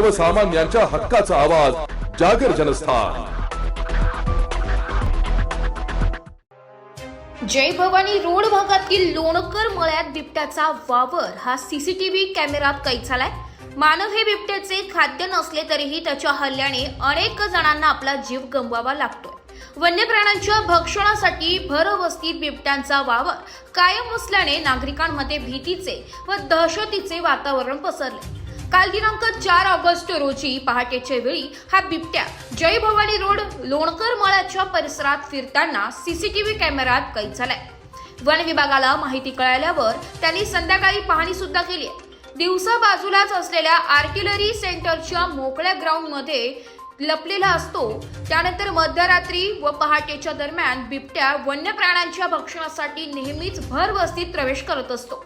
सर्वसामान्यांच्या हक्काचा आवाज जागर जनस्थान. जय भवानी रोड भागातील लोणकर मळ्यात बिबट्याचा वावर. हा सीसीटीव्ही कॅमेरात कैद झालाय. मानव हे बिबट्याचे खाद्य नसले तरीही त्याच्या हल्ल्याने अनेक जणांना आपला जीव गमवावा लागतोय. वन्य प्राण्यांच्या भक्षणासाठी भरवस्तीत बिबट्यांचा वावर कायम असल्याने नागरिकांमध्ये भीतीचे व दहशतीचे वातावरण पसरले. काल दिनांक चार ऑगस्ट रोजी पहाटेच्या वेळी हा बिबट्या जय भवानी रोड लोणकर मळ्याच्या परिसरात फिरताना सीसीटीव्ही कॅमेऱ्यात कैद झालाय. वन विभागाला माहिती कळाल्यावर त्यांनी संध्याकाळी पाहणी सुद्धा केली आहे. दिवसा बाजूलाच असलेल्या आर्टिलरी सेंटरच्या मोकळ्या ग्राउंडमध्ये लपलेला असतो. त्यानंतर मध्यरात्री व पहाटेच्या दरम्यान बिबट्या वन्य प्राण्यांच्या भक्षणासाठी नेहमीच भरवस्तीत प्रवेश करत असतो.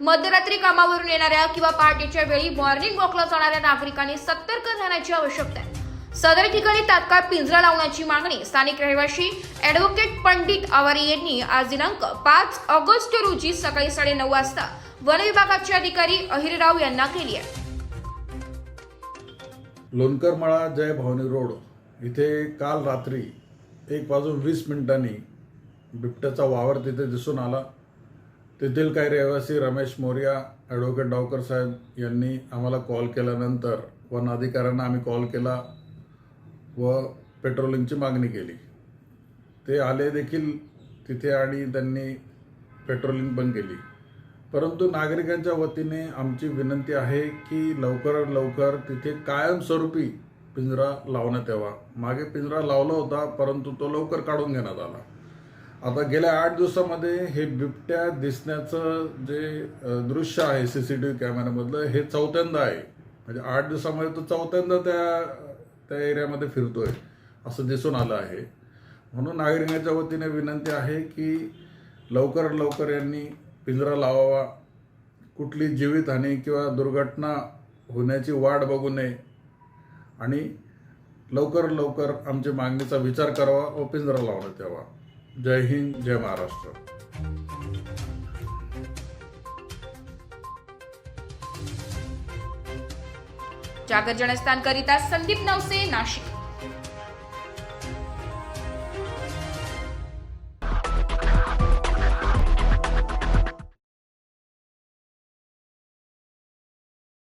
मध्यरात्री कामावरून येणाऱ्या किंवा पहाटेच्या वेळी मॉर्निंग वॉकला जाणाऱ्या नागरिकांनी सतर्क राहण्याची आवश्यकता आहे. सदर ठिकाणी तात्काळ पिंजरा लावण्याची मागणी स्थानिक रहिवासी ॲडव्होकेट पंडित आवारी यांनी आज दिनांक पाच ऑगस्ट रोजी सकाळी साडेनऊ वाजता वन विभागाचे अधिकारी अहिरराव यांना केली आहे. लोणकरमळा जय भवानी रोड इथे काल रात्री एक वाजून वीस मिनिटांनी बिबट्याचा वावर तिथे दिसून आला. तेथील काही रहिवासी रमेश मोर्या ॲडव्होकेट डावकर साहेब यांनी आम्हाला कॉल केल्यानंतर वन अधिकाऱ्यांना आम्ही कॉल केला व पेट्रोलिंगची मागणी केली. ते आले देखील तिथे आणि त्यांनी पेट्रोलिंग पण केली. परंतु नागरिकांच्या वतीने आमची विनंती आहे की लवकरात लवकर तिथे कायमस्वरूपी पिंजरा लावण्यात यावा. मागे पिंजरा लावला होता परंतु तो लवकर काढून घेण्यात आला. आता गेल्या आठ दिवसामध्ये हे बिबट्या दिसण्याचं जे दृश्य आहे सी सी टी व्ही कॅमेऱ्यामधलं हे चौथ्यांदा आहे. म्हणजे आठ दिवसामध्ये तो चौथ्यांदा त्या त्या एरियामध्ये फिरतोय असं दिसून आलं आहे. म्हणून नागरिकांच्या वतीने विनंती आहे की लवकर लवकर यांनी पिंजरा लावावा. कुठली जीवितहानी किंवा दुर्घटना होण्याची वाट बघू नये. आणि लवकर लवकर आमच्या मागणीचा विचार करावा व पिंजरा लावण्यात यावा. जय हिंद जय महाराष्ट्र. जागर जनस्थान करिता संदीप नवसे नाशिक.